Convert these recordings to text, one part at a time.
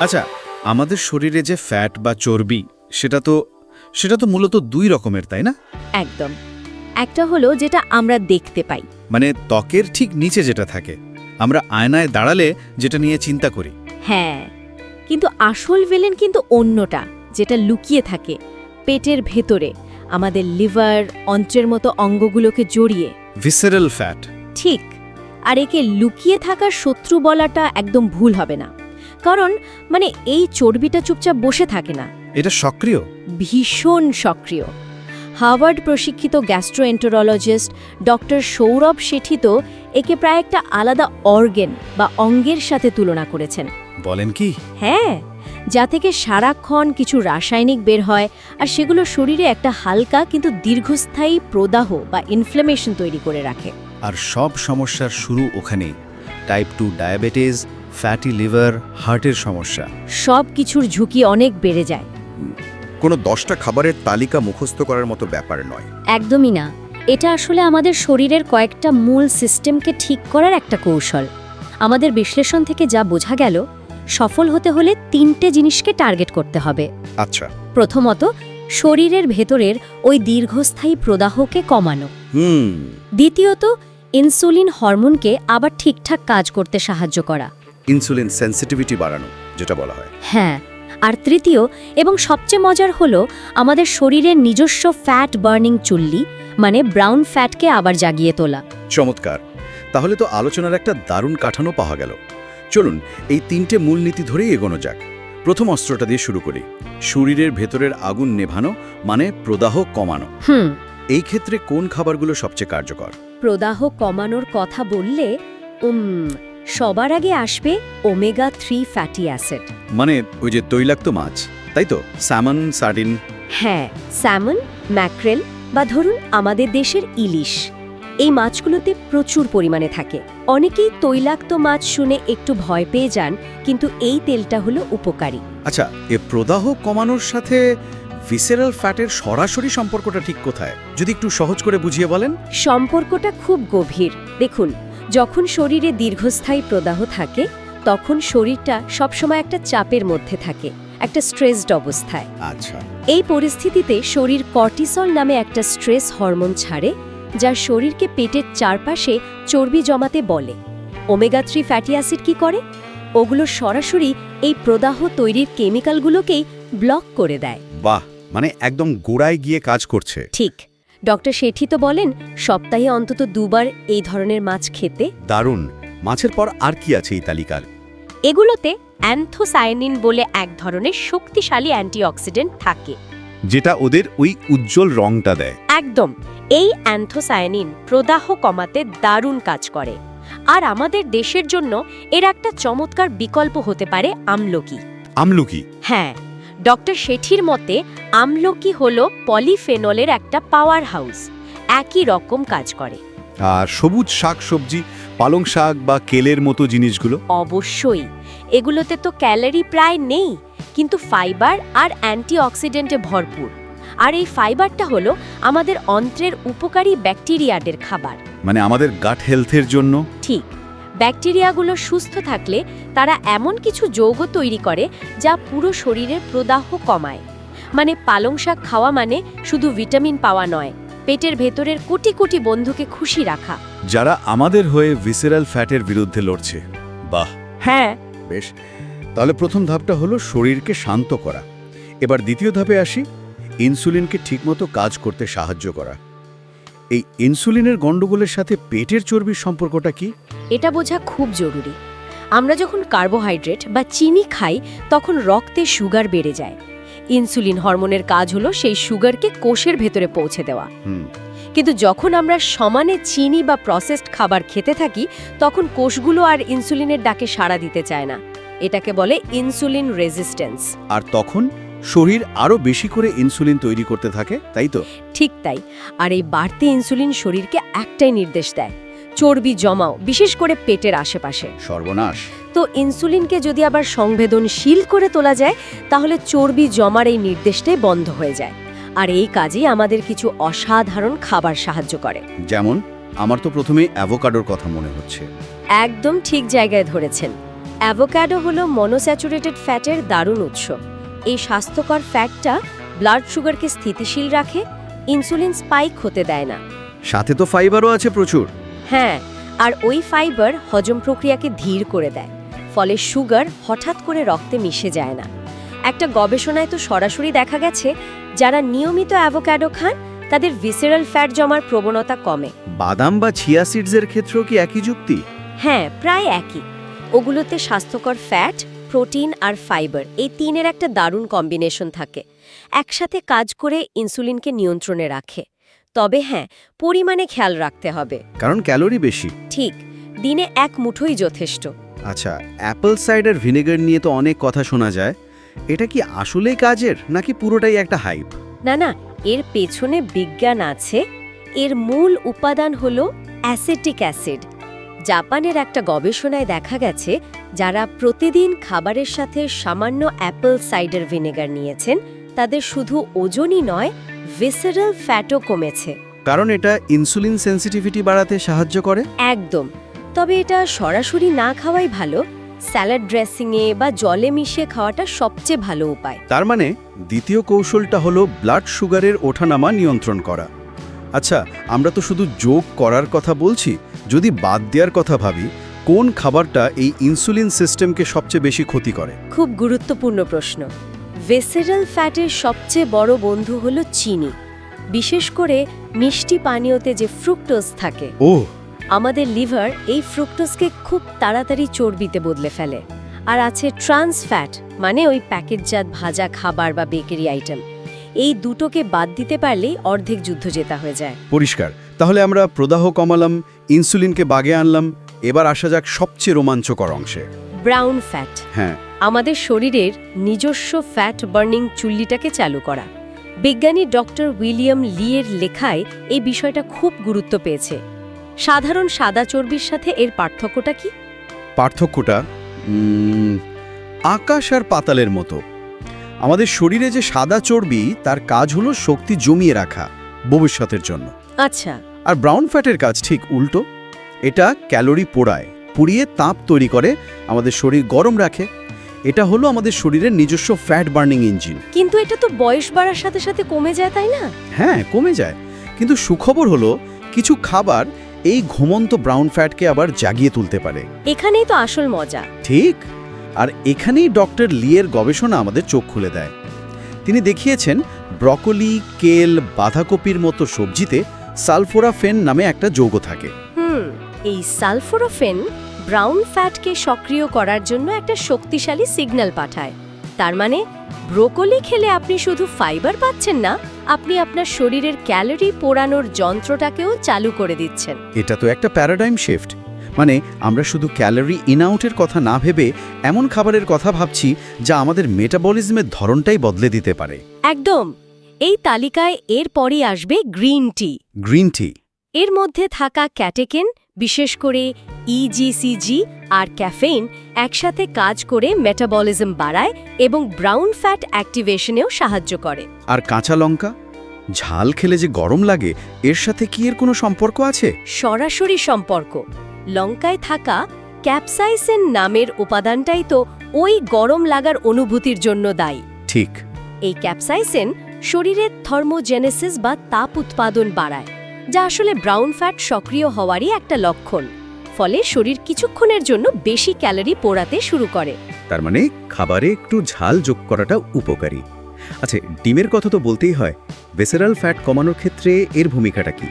আচ্ছা আমাদের শরীরে যে ফ্যাট বা চর্বি সেটা তো সেটা তো মূলত দুই রকমের তাই না? একদম। একটা হলো যেটা আমরা দেখতে পাই। মানে ত্বকের ঠিক নিচে যেটা থাকে আমরা আয়নায় দাঁড়ালে যেটা নিয়ে চিন্তা করি। হ্যাঁ কিন্তু আসল ভিলেন কিন্তু অন্যটা যেটা লুকিয়ে থাকে পেটের ভেতরে আমাদের লিভার অন্ত্রের মতো অঙ্গগুলোকে জড়িয়ে। ভিসেরাল ফ্যাট ঠিক আর একে লুকিয়ে থাকার শত্রু বলাটা একদম ভুল হবে না। কারণ মানে এই চর্বিটা চুপচাপ বসে থাকে না। এটা সক্রিয়? ভীষণ সক্রিয়। হার্ভার্ড প্রশিক্ষিত গ্যাস্ট্রোএন্টোরোলজিস্ট ডক্টর সৌরভ শেঠি তো একে প্রায় একটা আলাদা অর্গেন বা অঙ্গের সাথে তুলনা করেছেন। বলেন কি? হ্যাঁ যা থেকে সারাক্ষণ কিছু রাসায়নিক বের হয় আর সেগুলো শরীরে একটা হালকা কিন্তু দীর্ঘস্থায়ী প্রদাহ বা ইনফ্লেমেশন তৈরি করে রাখে। আর সব সমস্যার শুরু ওখানে type two diabetes fatty liver হার্টের সমস্যা। সব কিছুর ঝুঁকি অনেক বেড়ে যায়। কোনো দশটা খাবারের তালিকা মুখস্থ করার মতো ব্যাপার নয়। একদমই না। এটা আসলে আমাদের শরীরের কয়েকটা মূল সিস্টেমকে ঠিক করার একটা কৌশল। আমাদের বিশ্লেষণ থেকে যা বোঝা গেল সফল হতে হলে তিনটে জিনিসকে টার্গেট করতে হবে। আচ্ছা। প্রথমত শরীরের ভেতরের ওই দীর্ঘস্থায়ী প্রদাহকে কমানো। হুম। দ্বিতীয়ত ইনসুলিন হরমোনকে আবার ঠিকঠাক কাজ করতে সাহায্য করা। ইনসুলিন সেন্সিটিভিটি বাড়ানো যেটা বলা হয়। হ্যাঁ আর তৃতীয় এবং সবচেয়ে মজার হলো আমাদের শরীরের নিজস্ব ফ্যাট বার্নিং চুল্লি মানে ব্রাউন ফ্যাটকে আবার জাগিয়ে তোলা। চমৎকার! তাহলে তো আলোচনার একটা দারুণ কাঠানো পাওয়া গেল। চলুন এই তিনটে মূলনীতি ধরেই এগোনো যাক। প্রথম অস্ত্রটা দিয়ে শুরু করি। শরীরের ভেতরের আগুন নেভানো মানে প্রদাহ কমানো। হুম। এই ক্ষেত্রে কোন খাবারগুলো সবচেয়ে কার্যকর? প্রদাহ কমানোর কথা বললে উম সবার আগে আসবে ওমেগা থ্রি ফ্যাটি অ্যাসিড। মানে ওই যে তৈলাক্ত মাছ তাই তো? Salmon sardine? হ্যাঁ স্যামন ম্যাক্রেল বা ধরুন আমাদের দেশের ইলিশ। এই মাছগুলোতে প্রচুর পরিমাণে থাকে। অনেকেই তৈলাক্ত মাছ শুনে একটু ভয় পেয়ে যান কিন্তু এই তেলটা হলো উপকারী। আচ্ছা এ প্রদাহ কমানোর সাথে ভিসেরাল ফ্যাটের সরাসরি সম্পর্কটা ঠিক কোথায়? যদি একটু সহজ করে বুঝিয়ে বলেন। সম্পর্কটা খুব গভীর। দেখুন যখন শরীরে দীর্ঘস্থায়ী প্রদাহ থাকে তখন শরীরটা সবসময় একটা চাপের মধ্যে থাকে একটা স্ট্রেসড অবস্থায়। আচ্ছা। এই পরিস্থিতিতে শরীর কর্টিসল নামে একটা স্ট্রেস হরমোন ছাড়ে যা শরীরকে পেটের চারপাশে চর্বি জমাতে বলে। ওমেগা থ্রি ফ্যাটি অ্যাসিড কি করে? ওগুলো সরাসরি এই প্রদাহ তৈরির কেমিক্যালগুলোকেই ব্লক করে দেয়। বাহ! মানে একদম গোড়ায় গিয়ে কাজ করছে। ঠিক। ডক্টর শেঠি তো বলেন সপ্তাহে অন্তত দুবার এই ধরনের মাছ খেতে। দারুণ! মাছের পর আর কি আছে এই তালিকার? এগুলোতে অ্যান্থোসায়ানিন বলে এক ধরনের শক্তিশালী অ্যান্টিঅক্সিডেন্ট থাকে। যেটা ওদের ওই উজ্জ্বল রংটা দেয়। একদম! এই অ্যান্থোসায়ানিন প্রদাহ কমাতে দারুণ কাজ করে। আর আমাদের দেশের জন্য এর একটা চমৎকার বিকল্প হতে পারে আমলকি। আমলকি? হ্যাঁ। ডক্টর শেঠির মতে আমলকি হল পলিফেনলের একটা পাওয়ার হাউস একই রকম কাজ করে। আর সবুজ শাক সবজি পালং শাক বা কেলের মতো জিনিসগুলো? অবশ্যই। এগুলোতে তো ক্যালোরি প্রায় নেই কিন্তু ফাইবার আর অ্যান্টিঅক্সিডেন্টে ভরপুর। আর এই ফাইবারটা হলো আমাদের অন্ত্রের উপকারী ব্যাকটেরিয়াদের খাবার। মানে আমাদের গাট হেলথের জন্য? ঠিক। ব্যাকটেরিয়াগুলো সুস্থ থাকলে তারা এমন কিছু যৌগ তৈরি করে যা পুরো শরীরের প্রদাহ কমায়। মানে পালং শাক খাওয়া মানে শুধু ভিটামিন পাওয়া নয় পেটের ভেতরের কোটি কোটি বন্ধুকে খুশি রাখা। যারা আমাদের হয়ে ভিসেরাল ফ্যাটের বিরুদ্ধে লড়ছে। বাহ! হ্যাঁ। বেশ তাহলে প্রথম ধাপটা হলো শরীরকে শান্ত করা। এবার দ্বিতীয় ধাপে আসি ইনসুলিনকে ঠিকমতো কাজ করতে সাহায্য করা। এই ইনসুলিনের গণ্ডগোলের সাথে পেটের চর্বির সম্পর্কটা কি? এটা বোঝা খুব জরুরি। আমরা যখন কার্বোহাইড্রেট বা চিনি খাই তখন রক্তে সুগার বেড়ে যায়। ইনসুলিন হরমোনের কাজ হলো সেই সুগারকে কোষের ভেতরে পৌঁছে দেওয়া। কিন্তু যখন আমরা সমানে চিনি বা প্রসেসড খাবার খেতে থাকি তখন কোষগুলো আর ইনসুলিনের ডাকে সাড়া দিতে চায় না। এটাকে বলে ইনসুলিন রেজিস্ট্যান্স। আর তখন শরীর আরও বেশি করে ইনসুলিন তৈরি করতে থাকে তাই তো? ঠিক তাই। আর এই বাড়তি ইনসুলিন শরীরকে একটাই নির্দেশ দেয় চর্বি জমাও বিশেষ করে পেটের আশেপাশে। সর্বনাশ। তো ইনসুলিনকে যদি আবার সংবেদনশীল করে তোলা যায় তাহলে চর্বি জমার এই নির্দেশটাই বন্ধ হয়ে যায়। আর এই কাজেই আমাদের কিছু অসাধারণ খাবার সাহায্য করে। যেমন আমার তো প্রথমে অ্যাভোকাডোর কথা মনে হচ্ছে। একদম ঠিক জায়গায় ধরেছেন। অ্যাভোকাডো হলো মনোস্যাচুরেটেড ফ্যাটের দারুণ উৎস। এই স্বাস্থ্যকর ফ্যাটটা ব্লাড সুগারকে স্থিতিশীল রাখে ইনসুলিন স্পাইক হতে দেয় না। সাথে তো ফাইবারও আছে প্রচুর। হ্যাঁ আর ওই ফাইবার হজম প্রক্রিয়াকে ধীর করে দেয় ফলে সুগার হঠাৎ করে রক্তে মিশে যায় না। একটা গবেষণায় তো সরাসরি দেখা গেছে যারা নিয়মিত অ্যাভোক্যাডো খান তাদের ভিসেরাল ফ্যাট জমার প্রবণতা কমে। বাদাম বা চিয়া সিডসের ক্ষেত্রেও কি একই যুক্তি? হ্যাঁ প্রায় একই। ওগুলোতে স্বাস্থ্যকর ফ্যাট প্রোটিন আর ফাইবার এই তিনের একটা দারুণ কম্বিনেশন থাকে। একসাথে কাজ করে ইনসুলিনকে নিয়ন্ত্রণে রাখে। তবে হ্যাঁ পরিমাণে খেয়াল রাখতে হবে। কারণ ক্যালোরি বেশি। ঠিক দিনে এক মুঠোই যথেষ্ট। আচ্ছা অ্যাপল সাইডার ভিনেগার নিয়ে তো অনেক কথা শোনা যায়। এটা কি আসলেই কাজের নাকি পুরোটাই একটা হাইপ? না না এর পেছনে বিজ্ঞান আছে। এর মূল উপাদান হল অ্যাসেটিক অ্যাসিড। জাপানের একটা গবেষণায় দেখা গেছে যারা প্রতিদিন খাবারের সাথে সামান্য অ্যাপল সাইডার ভিনেগার নিয়েছেন তাদের শুধু ওজনই নয় ভিসেরাল ফ্যাটও কমেছে। কারণ এটা ইনসুলিন সেন্সিটিভিটি বাড়াতে সাহায্য করে। একদম। তবে এটা সরাসরি না খাওয়াই ভালো স্যালাড ড্রেসিংয়ে বা জলে মিশিয়ে খাওয়াটা সবচেয়ে ভালো উপায়। তার মানে দ্বিতীয় কৌশলটা হলো ব্লাড সুগারের ওঠানামা নিয়ন্ত্রণ করা। আচ্ছা আমরা তো শুধু যোগ করার কথা বলছি যদি বাদ দেওয়ার কথা ভাবি কোন খাবারটা এই ইনসুলিন সিস্টেমকে সবচেয়ে বেশি ক্ষতি করে? খুব গুরুত্বপূর্ণ প্রশ্ন। ভেসেরাল ফ্যাটের সবচেয়ে বড় বন্ধু হলো চিনি। বিশেষ করে মিষ্টি পানীয়তে যে ফ্রুক্টোজ থাকে। ও। আমাদের লিভার এই ফ্রুক্টোজকে খুব তাড়াতাড়ি চর্বিতে বদলে ফেলে। আর আছে ট্রান্স ফ্যাট মানে ওই প্যাকেটজাত ভাজা খাবার বা বেকারি আইটেম। এই দুটোকে বাদ দিতে পারলেই অর্ধেক যুদ্ধ জেতা হয়ে যায়। পরিষ্কার। তাহলে আমরা প্রদাহ কমালাম ইনসুলিনকে বাগে আনলাম এবার আসা যাক সবচেয়ে রোমাঞ্চকর অংশে। Brown fat. হ্যাঁ। আমাদের শরীরের নিজস্ব ফ্যাট বার্নিং চুল্লিটাকে চালু করা। বিজ্ঞানী ডক্টর উইলিয়াম লিয়ের লেখায় এই বিষয়টা খুব গুরুত্ব পেয়েছে। সাধারণ সাদা চর্বির সাথে এর পার্থক্যটা কি? পার্থক্যটা আকাশ আর পাতালের মতো। আমাদের শরীরে যে সাদা চর্বি তার কাজ হলো শক্তি জমিয়ে রাখা ভবিষ্যতের জন্য। আচ্ছা। আর ব্রাউন ফ্যাটের কাজ ঠিক উল্টো। এটা ক্যালোরি পোড়ায় পুড়িয়ে তাপ তৈরি করে আমাদের শরীর গরম রাখে। এটা হলো আমাদের শরীরের নিজস্ব ফ্যাট বার্নিং ইঞ্জিন কিন্তু এটা তো বয়স বাড়ার সাথে সাথে কমে যায় তাই না? হ্যাঁ কমে যায়। কিন্তু সুখবর হলো কিছু খাবার এই ঘুমন্ত ব্রাউন ফ্যাটকে আবার জাগিয়ে তুলতে পারে। এখানেই তো আসল মজা। ঠিক। আর এখানেই ডক্টর লিয়ের গবেষণা আমাদের চোখ খুলে দেয়। তিনি দেখিয়েছেন ব্রকলি কেল বাঁধাকপির মতো সবজিতে সালফোরাফেন নামে একটা যৌগ থাকে। হুম এই সালফোরোফেন ব্রাউন ফ্যাটকে সক্রিয় করার জন্য একটা শক্তিশালী সিগন্যাল পাঠায়। তার মানে ব্রোকলি খেলে আপনি শুধু ফাইবার পাচ্ছেন না আপনি আপনার শরীরের ক্যালোরি পোড়ানোর যন্ত্রটাকেও চালু করে দিচ্ছেন। এটা তো একটা প্যারাডাইম শিফট। মানে আমরা শুধু ক্যালোরি ইনআউটের কথা না ভেবে এমন খাবারের কথা ভাবছি যা আমাদের মেটাবলিজমের ধরনটাই বদলে দিতে পারে। একদম! এই তালিকায় এরপরই আসবে গ্রিন টি। Green tea. এর মধ্যে থাকা ক্যাটেকেন বিশেষ করে ইজিসিজি আর ক্যাফেইন একসাথে কাজ করে মেটাবলিজম বাড়ায় এবং ব্রাউন ফ্যাট অ্যাক্টিভেশনেও সাহায্য করে। আর কাঁচা লঙ্কা? ঝাল খেলে যে গরম লাগে এর সাথে কি এর কোনো সম্পর্ক আছে? সরাসরি সম্পর্ক। লঙ্কায় থাকা ক্যাপসাইসেন নামের উপাদানটাই তো ওই গরম লাগার অনুভূতির জন্য দায়ী। ঠিক। এই ক্যাপসাইসেন শরীরের থার্মোজেনেসিস বা তাপ উৎপাদন বাড়ায়। যা আসলে ব্রাউন ফ্যাট সক্রিয় হওয়ারই একটা লক্ষণ। ফলে শরীর কিছুক্ষণের জন্য বেশি ক্যালোরি পোড়াতে শুরু করে। তার মানে খাবারে একটু ঝাল যোগ করাটা উপকারী। আচ্ছা ডিমের কথা তো বলতেই হয় ভেসেরাল ফ্যাট কমানোর ক্ষেত্রে এর ভূমিকাটা কি?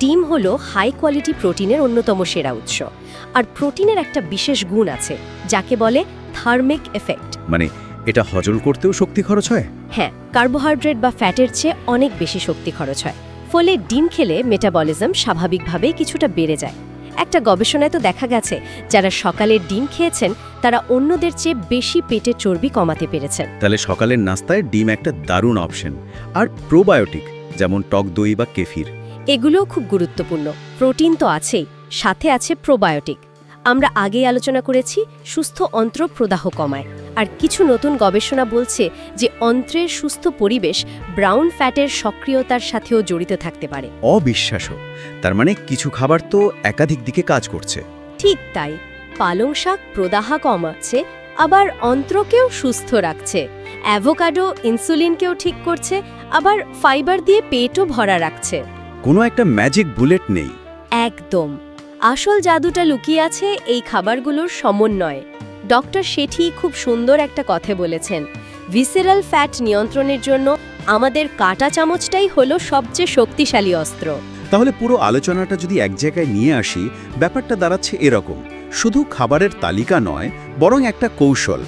ডিম হলো হাই কোয়ালিটি প্রোটিনের অন্যতম সেরা উৎস আর প্রোটিনের একটা বিশেষ গুণ আছে যাকে বলে থার্মিক এফেক্ট মানে এটা হজল করতেও শক্তি খরচ হয়? হ্যাঁ কার্বোহাইড্রেট বা ফ্যাটের চেয়ে অনেক বেশি শক্তি খরচ হয়। ফলে ডিম খেলে মেটাবলিজম স্বাভাবিকভাবেই কিছুটা বেড়ে যায়। একটা গবেষণায় তো দেখা গেছে যারা সকালের ডিম খেয়েছেন তারা অন্যদের চেয়ে বেশি পেটে চর্বি কমাতে পেরেছেন। তাহলে সকালের নাস্তায় ডিম একটা দারুণ অপশন আর প্রোবায়োটিক যেমন টক দই বা কেফির। এগুলোও খুব গুরুত্বপূর্ণ। প্রোটিন তো আছেই সাথে আছে প্রোবায়োটিক আমরা আগেই আলোচনা করেছি সুস্থ অন্ত্র প্রদাহ কমায়। আর কিছু নতুন গবেষণা বলছে যে অন্ত্রের সুস্থ পরিবেশ ব্রাউন ফ্যাটের সক্রিয়তার সাথেও জড়িত থাকতে পারে। অবিশ্বাস্য। তার মানে কিছু খাবার তো একাধিক দিকে কাজ করছে। ঠিক তাই। পালং শাক প্রদাহা কমাচ্ছে আবার অন্ত্রকেও সুস্থ রাখছে। অ্যাভোকাডো ইনসুলিনকেও ঠিক করছে আবার ফাইবার দিয়ে পেটও ভরা রাখছে। কোনো একটা ম্যাজিক বুলেট নেই। একদম। আসল জাদুটা লুকিয়ে আছে এই খাবারগুলোর সমন্বয়ে। ডক্টর শেঠি খুব সুন্দর একটা কথা বলেছেন। ভিসেরাল ফ্যাট নিয়ন্ত্রণের জন্য আমাদের কাটা চামচটাই হলো সবচেয়ে শক্তিশালী অস্ত্র। তাহলে পুরো আলোচনাটা যদি এক জায়গায় নিয়ে আসি ব্যাপারটা দাঁড়াচ্ছে এরকম। শুধু খাবারের তালিকা নয় বরং একটা কৌশল।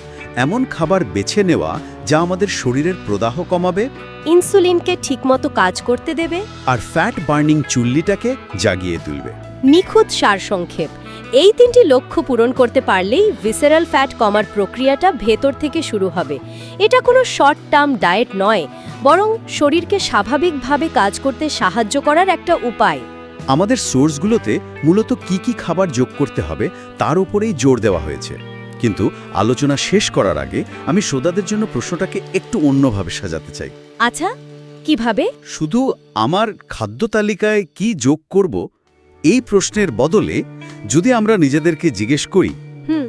এমন খাবার বেছে নেওয়া যা আমাদের শরীরের প্রদাহ কমাবে ইনসুলিনকে ঠিকমতো কাজ করতে দেবে আর ফ্যাট বার্নিং চুল্লিটাকে জাগিয়ে তুলবে। নিখুঁত সারসংক্ষেপ। এই তিনটি লক্ষ্য পূরণ করতে পারলেই ভিসেরাল ফ্যাট কমার প্রক্রিয়াটা ভেতর থেকে শুরু হবে। এটা কোনো শর্ট টার্ম ডায়েট নয় বরং শরীরকে স্বাভাবিকভাবে কাজ করতে সাহায্য করার একটা উপায়। আমাদের সোর্সগুলোতে মূলত কি কি খাবার যোগ করতে হবে তার উপরেই জোর দেওয়া হয়েছে। কিন্তু আলোচনা শেষ করার আগে আমি শ্রোতাদের জন্য প্রশ্নটাকে একটু অন্যভাবে সাজাতে চাই। আচ্ছা কীভাবে? শুধু আমার খাদ্য তালিকায় কি যোগ করব এই প্রশ্নের বদলে যদি আমরা নিজেদেরকে জিজ্ঞেস করি হুম।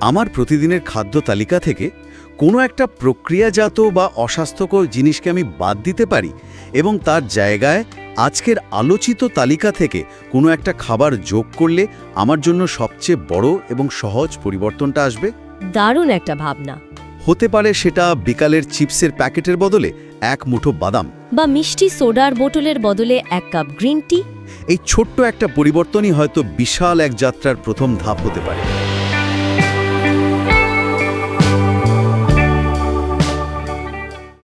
আমার প্রতিদিনের খাদ্য তালিকা থেকে কোনো একটা প্রক্রিয়াজাত বা অস্বাস্থ্যকর জিনিসকে আমি বাদ দিতে পারি এবং তার জায়গায় আজকের আলোচিত তালিকা থেকে কোনো একটা খাবার যোগ করলে আমার জন্য সবচেয়ে বড় এবং সহজ পরিবর্তনটা আসবে? দারুণ একটা ভাবনা। হতে পারে সেটা বিকালের চিপসের প্যাকেটের বদলে এক মুঠো বাদাম। বা মিষ্টি সোডার বোটলের বদলে এক কাপ গ্রিন টি। এই ছোট্ট একটা পরিবর্তনই হয়তো বিশাল এক যাত্রার প্রথম ধাপ হতে পারে।